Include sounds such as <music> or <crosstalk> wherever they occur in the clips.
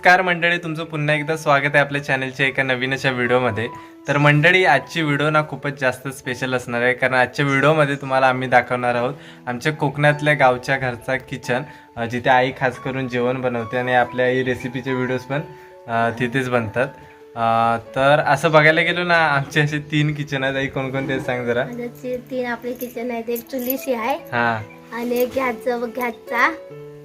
नमस्कार मंडळी तुमचं पुन्हा एकदा स्वागत आहे आपल्या चॅनलच्या एका नवीन अशा व्हिडिओमध्ये. तर मंडळी आजची व्हिडिओ ना खूपच जास्त स्पेशल असणार आहे कारण आजच्या व्हिडिओमध्ये तुम्हाला आम्ही दाखवणार आहोत आमच्या कोकणातल्या गावच्या घरचा किचन जिथे आई खास करून जेवण बनवते आणि आपल्या आई रेसिपीचे व्हिडिओज पण तिथेच बनतात. तर असं बघायला गेलो ना आमचे असे तीन किचन आहेत. आई कोणकोणते सांग जरा. तीन आपले किचन आहेत. एक चुलीशी आहे हां. आणि एक गॅसचा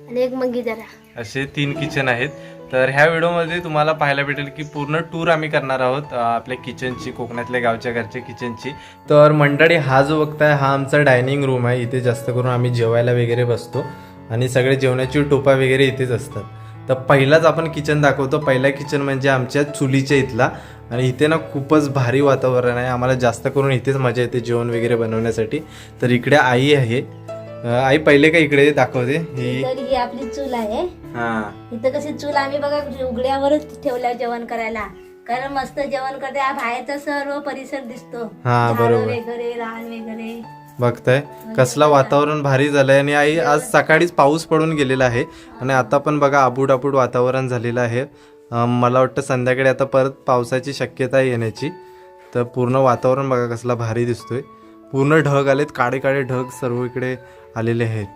आणि एक मंगी जरा. असे तीन किचन आहेत. तर ह्या व्हिडिओमध्ये तुम्हाला पाहायला भेटेल की पूर्ण टूर आम्ही करणार आहोत आपल्या किचनची कोकणातल्या गावच्या घरच्या किचनची तर मंडळी हा जो बघताय हा आमचा डायनिंग रूम आहे. इथे जास्त करून आम्ही जेवायला वगैरे बसतो आणि सगळे जेवणाची टोपा वगैरे इथेच असतात. तर पहिलाच आपण किचन दाखवतो. पहिला किचन म्हणजे आमच्या चुलीच्या इथला. आणि इथे ना खूपच भारी वातावरण आहे. आम्हाला जास्त करून इथेच मजा येते जेवण वगैरे बनवण्यासाठी. तर इकडे आई आहे. आई पहिले का इकडे दाखवते? ही तर ही आपली चूल आहे. हां. इथं कशी चूल आम्ही बघा उघड्यावरच ठेवल्या जेवण करायला. कारण मस्त जेवण करते. हा बाहेरचा सर्व परिसर दिसतो. हा, झाडं बरोबर. वगैरे रान वगैरे. बघताय. कसला वातावरण भारी झालंय. आणि आई आज सकाळीच पाऊस पडून गेलेला आहे. आणि आता पण बघा आबूड आबूड वातावरण झालेलं आहे. अं, मला वाटतं संध्याकाळी आता परत पावसाची शक्यता आहे येण्याची. तर पूर्ण वातावरण बघा कसला भारी दिसतोय. पूर्ण ढग आलेत काळे काळे ढग सर्व इकडे आलेले आहेत.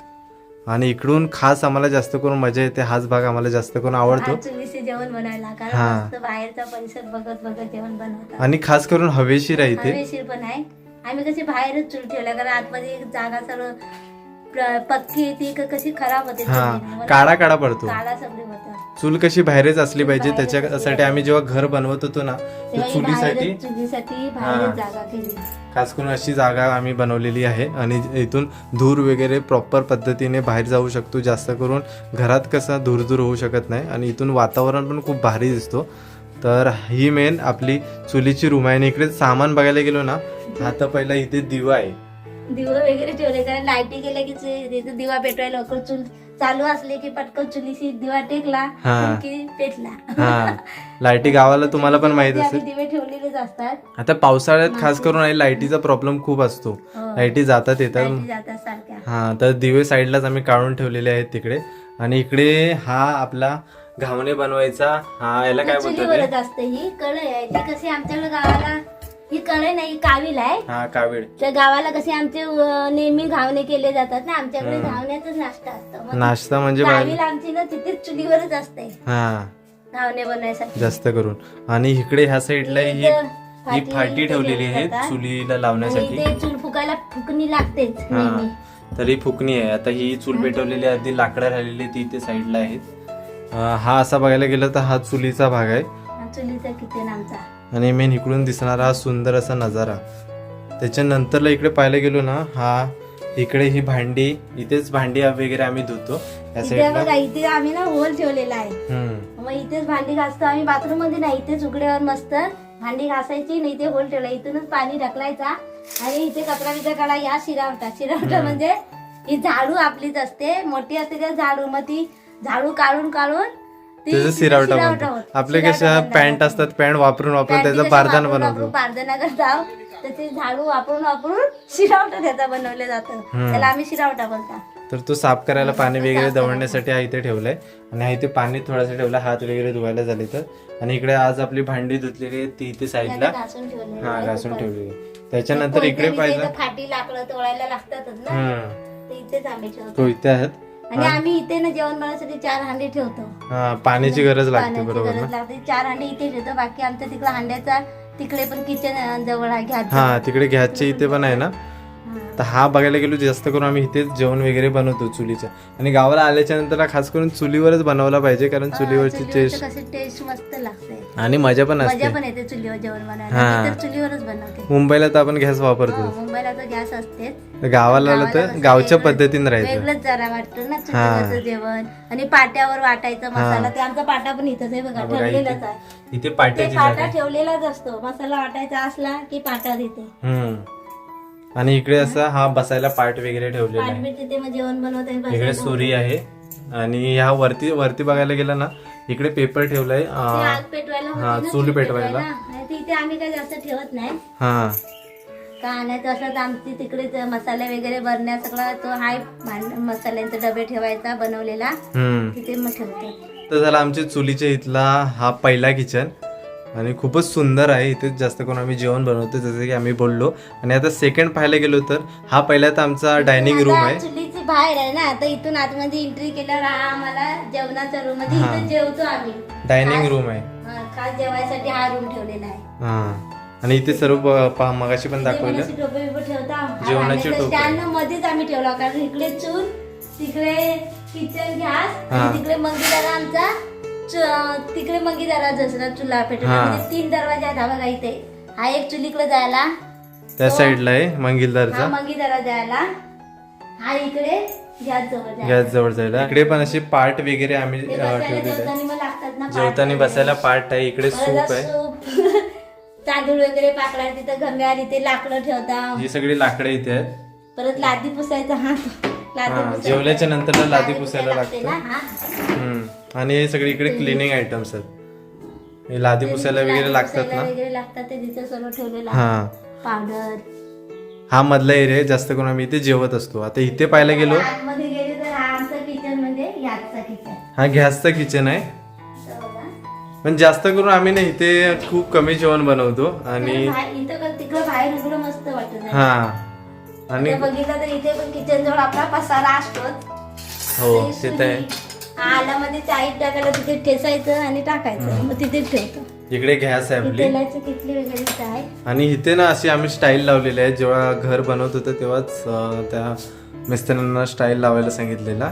आणि इकडून खास आम्हाला जास्त करून मजा येते हाच भाग आम्हाला जास्त करून आवडतो. चुलीचे जेवण बनायला कारण. मस्त बाहेरचा परिसर बघत बघत जेवण बनवतात. आणि खास करून हवेशीर आहे इथे. हवेशीर पण आहे. आम्ही कशी बाहेरच चूल ठेवल्या कारण आतमध्ये एक जागा सर्व पक्की आहे ती क- कशी खराब होते हा. काळा काळा पडतो. काळा सगळी होतं. चूल कशी बाहेरच असली पाहिजे त्याच्यासाठी आम्ही जेव्हा घर बनवत होतो ना चुलीसाठी बाहेरच चुलीसाठी. बाहेरच जागा केली. खास करून अशी जागा आम्ही बनवलेली आहे आणि इथून धूर वगैरे प्रॉपर पद्धतीने बाहेर जाऊ शकतो. जास्त करून घरात कसं धूर धूर होऊ शकत नाही आणि इथून वातावरण पण खूप भारी दिसतो. तर ही मेन आपली चुलीची रूम आहे आणि इकडे सामान बघायला गेलो ना आता पहिला इथे दिवा आहे. दिवा वगैरे ठेवले कारण लाईटी गेल्या की चे- तिथे दिवा पेटवायला लवकर चूल चालू असले की पटकन चुलीशी दिवा टेकला हा. की पेटला. हा. लाईटी गावाला तुम्हाला पण माहीत ते आम्ही असेल दिवे ठेवलेलेच असतात. आता पावसाळ्यात खास करून लाईटीचा प्रॉब्लेम खूप असतो. हो. लाईटी जातात येतात. लाईटी जातात सारख्या. हा तर दिवे साईडलाच आम्ही काढून ठेवलेले आहेत तिकडे. आणि इकडे हा आपला घावणे बनवायचा. हा याला काय बोलतात चुलीवरच ते? असते ही. कढई आहे ती कशी आमच्याकडे गावाला ही कढई नाही कावील आहे. हा कावीड त्या गावाला कसे आमचे अं, नेहमी घावणे केले जातात ना आमच्याकडे घावण्याचाच नाश्ता असतो. मग नाश्ता म्हणजे बाहेर- कावील आमची ना तिथेच चुलीवरच असते. हा. घावणे बनवायसाठी. जास्त करून. आणि इकडे ह्या साईडला ही इथं ही फाटी ठेवलेली ठेवली आहे जातात. चुलीला आणि लावण्यासाठी चूल फुकायला फुकणी लागतेच हा. नेहमी. तर ही फुकणी आहे. आता ही चूल पेटवलेली आहे आधी लाकडं राहिलेली ती इथे साईडला आहेत. अं, हा असा बघायला गेलं तर हा चुलीचा भाग आहे. चुलीचा किचन आमचा. आणि मेन इकडून दिसणारा हा सुंदर असा नजारा. त्याच्यानंतरला इकडे पाहायला गेलो ना हा इकडे ही भांडी इथेच भांडी वगैरे आम्ही धुतो. या इथे साईडला बघा इथे आम्ही ना होल ठेवलेला आहे. हम्म. मग इथेच भांडी घासतो आम्ही. बाथरूममध्ये नाही इथेच उघड्यावर मस्त भांडी घासायची नाही इथे होल ठेवला. इथूनच पाणी ढकलायचा आणि इथे कचरा बिचरा काढा या शिरावटा. शिरावटा म्हणजे ही झाडू आपलीच असते. मोठी असते त्या झाडू मग ती झाडू काढून काढून ती त्याचं सिरावटा शिरावटा बनतो. आपले कशा. पॅन्ट असतात पॅन्ट वापरून वापरून त्याचं बारदान बनवतो. वापरून बारदाना करता तर ते झाडू वापरून वापरून शिरावटा त्याचा बनवलं जातं. त्याला आम्ही शिरावटा बोलतात तर तो साफ करायला पाणी वगैरे दवडण्यासाठी हा इथे ठेवलाय. आणि हा इथे पाणी थोडंसं ठेवला हात वगैरे धुवायला झाले तर. आणि इकडे आज आपली भांडी धुतलेली आहे ती इथे साईडला ठेवलेलं हा. घासून ठेवली त्याच्यानंतर इकडे पाहिजे. फाटी लाकडं तोडायला लागतातच ना. इथे आहेत. आणि आम्ही इथे ना जेवण बनवण्यासाठी चार हांडे ठेवतो. हा पाण्याची गरज लागते पाण्याची बरोबर गरज ना? लागते. चार हांडे इथे ठेवतो. बाकी आमच्या तिकडे हांड्याचा तिकडे पण किचन जवळ आहे घ्या हा तिकडे गॅसचे इथे पण आहे ना? तर हा बघायला गेलो जास्त करून आम्ही इथेच जेवण वगैरे बनवतो चुलीच्या आणि गावाला आल्याच्यानंतर खास करून चुलीवरच बनवायला पाहिजे कारण चुलीवरची टेस्ट टेस्ट मस्त लागते. आणि मजा पण मजा असते. पण येते चुलीवर जेवण हा. बनवायला मी तर चुलीवरच बनवते. मुंबईला तर आपण गॅस हो, वापरतो मुंबईला तर गॅस असतेच. तर गावाला आलं तर कसं गावच्या वेगळं- पद्धतीने राहायचं. वेगळंच जरा वाटतं ना चुलीवरचं जेवण. आणि पाट्यावर वाटायचं मसाला. ते आमचा पाटा पण इथंच आहे बघा हा बघा ठेवलेलाच इथे आहे. इथे ते पाट्याची पाटा आहे. ठेवलेलाच असतो. मसाला वाटायचा असला की पाटा देते. हम्म. आणि इकडे असा हा बसायला पाट वगैरे ठेवलेला आहे. पाटबीट तिथे मग जेवण बनवते इकडे सुरी आहे. आणि ह्या वरती वरती बघायला गेला ना इकडे पेपर ठेवलाय ते अं, आग पेटवायला हा, ना, चूल चूल पेटवायला. नाही तर इथे आम्ही काही जास्त ठेवत नाही. हा. का आणायचं असलं तर आमची तिकडेच मसाले वगैरे भरण्या सगळा तो हाय भांड- मसाल्यांचे डबे ठेवायचा बनवलेला. हम्म. तिथे मग ठेवतो तर झाला आमच्या चुलीच्या इथला हा पहिला किचन आणि खूपच सुंदर आहे. इथे जास्त करून आम्ही जेवण बनवतो जसं की आम्ही बोललो. आणि आता सेकंड पाहायला गेलो तर हा पहिला तर आमचा डायनिंग रूम आहे. चुलीची बाहेर आहे ना आता इथून आतमध्ये एंट्री केल्यावर हा आम्हाला जेवणाचा रूम म्हणजे हा. इथं जेवतो आम्ही. डायनिंग रूम आहे. हा, खास जेवायसाठी हा रूम ठेवलेला आहे. हा. आणि इथे सर्व ब- पहा मगाशी पण दाखवलं. जेवणाची टोपे बिपे ठेवता. जेवणाची टोपे. स्टँड मध्येच आम्ही ठेवला कारण इकडे चूल तिकडे किचन गॅस हा. आणि तिकडे मंगीदारा आमचा तिकडे मंगीदारा दुसरा चुला पेटवला हा. म्हणजे तीन दरवाजे आहेत हा बघा इथे. हा एक चुलीकडे जायला. त्या साईडला आहे मंगिलदारचा. हा मंगीदारा जायला. हा इकडे गॅस जवळ जायला. गॅस जवळ जायला. इकडे पण असे पार्ट वगैरे आम्ही ते अ, बसायला ठेवलेले आहे जेवताना मग लागतात ना जेवताना बसायला पार्ट आहे. इकडे सूप आहे. सूप <laughs> तांदूळ वगैरे पाकळा तिथं घम्यार इथे लाकडं ठेवता. ही सगळी लाकडे इथे आहेत. परत लादी पुसायचा हा. लादी हा, पुसायचा. जेवल्याच्या नंतर लादी पुसायला लागते लागतं. ना, हा. हम्म. आणि हे सगळे इकडे क्लिनिंग आयटम्स आहेत. हे लादी पुसायला वगैरे लागतात ना? वगैरे लागतात ते तिथे सर्व ठेवलेलं हा. पावडर. हा मधला एरिया जास्त करून आम्ही इथे जेवत असतो. आता इथे पाहायला गेलो आतमध्ये गेले तर हा आमचं किचन म्हणजे याचा किचन हा गॅसचं किचन आहे. पण जास्त करून आम्ही ना इथे खूप कमी जेवण बनवतो आणि इथं का तिकडं बाहेर उघडं मस्त वाटत आहे. हा. आणि बघितलं तर इथे पण किचन जवळ आपला पसारा असतोच. हो ते तर आहे. आलामध्ये चाईट टाकायला तिथे ठेचायचं आणि टाकायचं. मग तिथेच ठेवतो. इकडे गॅस आहे आपली तेलाची किटली वगैरे इथं आहे आणि इथे ना अशी आम्ही स्टाईल लावलेली आहे. जेव्हा घर बनवत होतं तेव्हाच अं, त्या मिस्त्र्यांना स्टाईल लावायला सांगितलेला.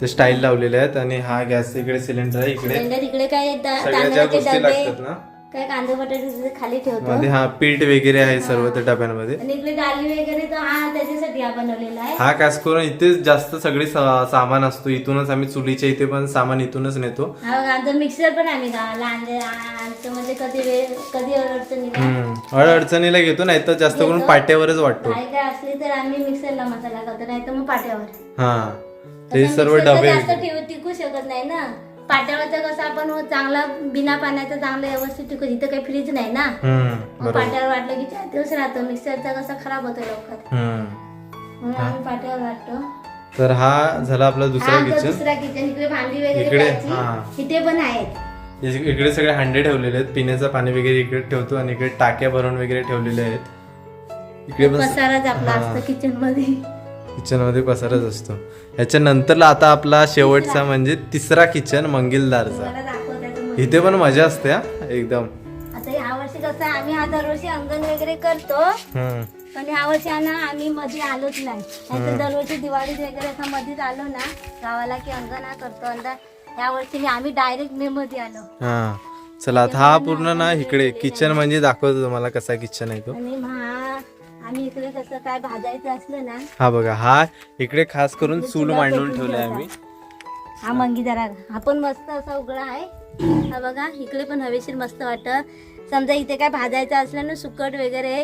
ते स्टाईल लावलेले आहेत आणि हा गॅस इकडे सिलेंडर आहे इकडे. सिलेंडर इकडे काय दा- सगळ्या ज्या तांदळाचे गोष्टी डबे लागतात ना. काय कांदे बटाटे खाली ठेवतो. हा पीठ वगैरे आहे सर्व त्या डब्यांमध्ये. आणि इकडे डाली वगैरे तर हा त्याच्यासाठी हा बनवलेला आहे. हा खास करून इथेच जास्त सगळी सामान असतो. इथूनच आम्ही चुलीच्या इथे पण सामान इथूनच नेतो. हा आमचा मिक्सर पण आम्ही गावाला. म्हणजे कधी वेळ कधी अडचणीला घेतो नाही तर जास्त करून पाट्यावरच वाटतो. काय काय असली तर आम्ही मिक्सरला मसाला करतो नाही तर मग पाट्यावर. हा. ते सर्व डबे टिकू शकत नाही ना. पाट्यावरचं कसं आपण हो चांगला बिना पाण्याचं चांगलं व्यवस्थित टिकू इथं काही फ्रीज नाही ना. मग पाट्यावर वाटलं की चार दिवस राहतो मिक्सरचा कसा खराब होतो लवकर. हम्म. म्हणून आम्ही पाट्यावर वाटतो. तर हा झाला आपला हा दुसरा किचन दुसरा किचन इकडे भांडी वगैरे इकडे. हा. इथे पण आहेत. इकडे सगळे हांडे ठेवलेले आहेत पिण्याचं पाणी वगैरे इकडे ठेवतो आणि इकडे टाक्या भरून वगैरे ठेवलेले आहेत. इकडे पण पसाराच आपला हा. असतं किचनमध्ये. किचनमध्ये पसारच असतो. याच्या नंतरला आता आपला शेवटचा म्हणजे तिसरा किचन मंगिलदारचा. इथे पण मजा असते हा एकदम. आता ह्या वर्षी कसं आम्ही हा दरवर्षी अंगण वगैरे करतो. पण ह्या वर्षी ना आम्ही मध्ये आलोच नाही. नाहीतर दरवर्षी दिवाळीत वगैरे असं मध्येच आलो ना गावाला की अंगण हा करतो. अंदा ह्या वर्षी आम्ही डायरेक्ट मे मध्ये आलो. हा. चला आता हा पूर्ण ना इकडे किचन म्हणजे दाखवतो तुम्हाला कसा किचन आहे तो. आम्ही इकडे कसं काय भाजायचं असलं ना हा बघा हा इकडे खास करून चूल मांडून ठेवलाय आम्ही. हा मंगीदारा हा पण मस्त असा उघडा आहे. हा बघा इकडे पण हवेशीर मस्त वाटत. समजा इथे काय भाजायचं असलं ना सुकट वगैरे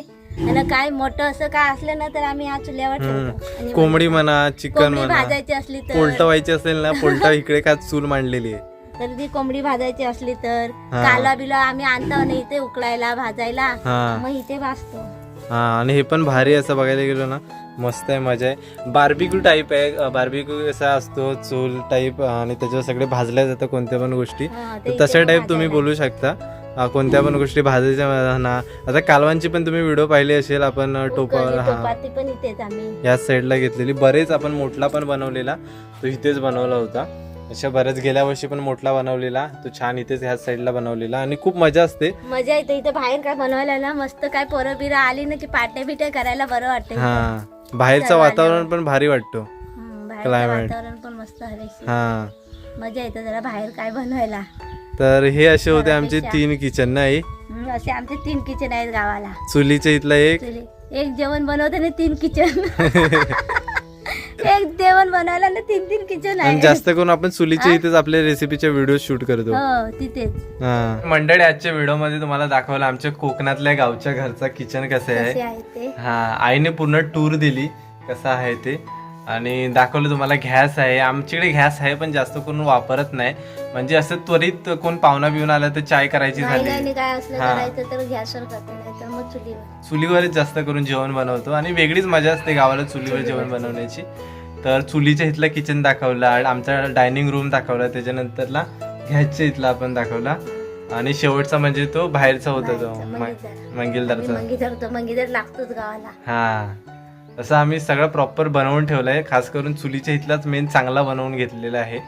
आणि काय मोठं असं काय असलं ना तर आम्ही हा चुल्यावर ठेवतो. आणि कोंबडी म्हणा चिकन कोंबडी म्हणा भाजायची असली तर. पोलट व्हायची असेल ना पोलटा इकडे का चूल मांडलेली आहे. तर ती कोंबडी भाजायची असली तर हा. काला बिला आम्ही आणतो ना इथे उकळायला भाजायला. हा. मग इथे भाजतो. हा आणि हे पण भारी असं बघायला गेलो ना. मस्त आहे मजा आहे. बार्बिक्यू टाईप आहे बार्बिक्यू असा असतो चूल टाईप आणि त्याच्यावर सगळे भाजल्या जातं कोणत्या पण गोष्टी. तशा टाईप तुम्ही. बोलू शकता. कोणत्या पण गोष्टी भाजायच्या ना आता कालवांची पण तुम्ही व्हिडिओ पाहिली असेल आपण टोपावर हा. याच साईडला घेतलेली. बरेच आपण मोठला पण बनवलेला. तो इथेच बनवला होता. अशा बऱ्याच गेल्या वर्षी पण मोठला बनवलेला. तो छान इथेच ह्याच साईडला बनवलेला. आणि खूप मजा असते. मजा येते इथे बाहेर काय बनवायला ना मस्त काय पोरं बिरं आली ना की पाट्या बिट्या करायला बरं वाटते. हा. बाहेरचं वातावरण पण भारी वाटतो. हम्म, बाहेरचं Climate. वातावरण पण मस्त हवेशीर. हा. मजा येते जरा बाहेर काय बनवायला. तर हे असे होते आमचे. तीन किचन नाही हम्म, असे आमचे तीन किचन आहेत गावाला. चुलीच्या इथला एक. चुली. एक जेवण बनवते ना तीन किचन <laughs> एक जेवण बनवायला ना तीन तीन किचन आणि आहे. जास्त करून आपण चुलीच्या इथेच आपल्या रेसिपीच्या व्हिडिओ शूट करतो. हो तिथेच. मंडळी आजच्या व्हिडिओमध्ये तुम्हाला दाखवलं आमच्या कोकणातल्या गावच्या घरचा किचन कसं कसे आहे. आहे ते? हा आईने पूर्ण टूर दिली कसं आहे ते. आणि दाखवलं तुम्हाला गॅस आहे. आमच्याकडे गॅस आहे पण जास्त करून वापरत नाही. म्हणजे असं त्वरित कोण पाहुणा बिवून आला तर चाय करायची झाली. नाही काय असलं हा. करायचं तर गॅसवर करतो नाही तर मग चुलीवर. चुलीवरच जास्त करून जेवण बनवतो. आणि वेगळीच मजा असते गावाला चुलीवर जेवण बनवण्याची. तर चुलीच्या इथलं किचन दाखवलं आमचा डायनिंग रूम दाखवला त्याच्यानंतरला ह्याच्या इथला आपण दाखवला. आणि शेवटचा म्हणजे तो बाहेरचा होता तो बाहेरचा, मंगीदार. आम्ही मंगिलदारचा मंगीधर होतो मंगीधर लागतोच गावाला. हा. तसं आम्ही सगळं प्रॉपर बनवून ठेवलंय खास करून चुलीच्या इथलाच मेन चांगला बनवून घेतलेला आहे.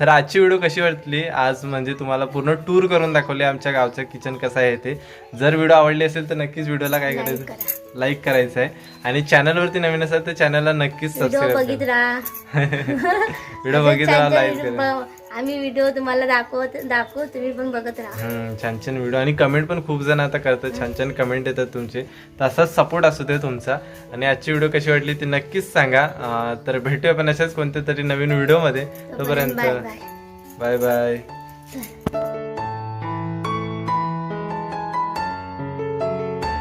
तर आजची व्हिडिओ कशी वाटली? आज म्हणजे तुम्हाला पूर्ण टूर करून दाखवले आमच्या गावचं किचन कसं आहे ते. जर व्हिडिओ आवडली असेल तर नक्कीच व्हिडिओला काय करायचं? करा. लाईक करायचं आहे आणि चॅनलवरती नवीन असेल तर चॅनलला नक्कीच सबस्क्राईब व्हिडिओ असंच बघित राहा छान छान लाईक करा. <laughs> आम्ही व्हिडिओ तुम्हाला दाखवत दाखवू तुम्ही पण बघत राहा. हम्म, छान छान व्हिडिओ आणि कमेंट पण खूप जण आता करतात. छान छान कमेंट येतात तुमचे. तर असाच सपोर्ट असू दे तुमचा. आणि आजची व्हिडिओ कशी वाटली ती नक्कीच सांगा. अं, तर भेटूया आपण अशाच कोणत्या तरी नवीन व्हिडिओमध्ये तोपर्यंत तोपर्यंत बाय बाय बाय बाय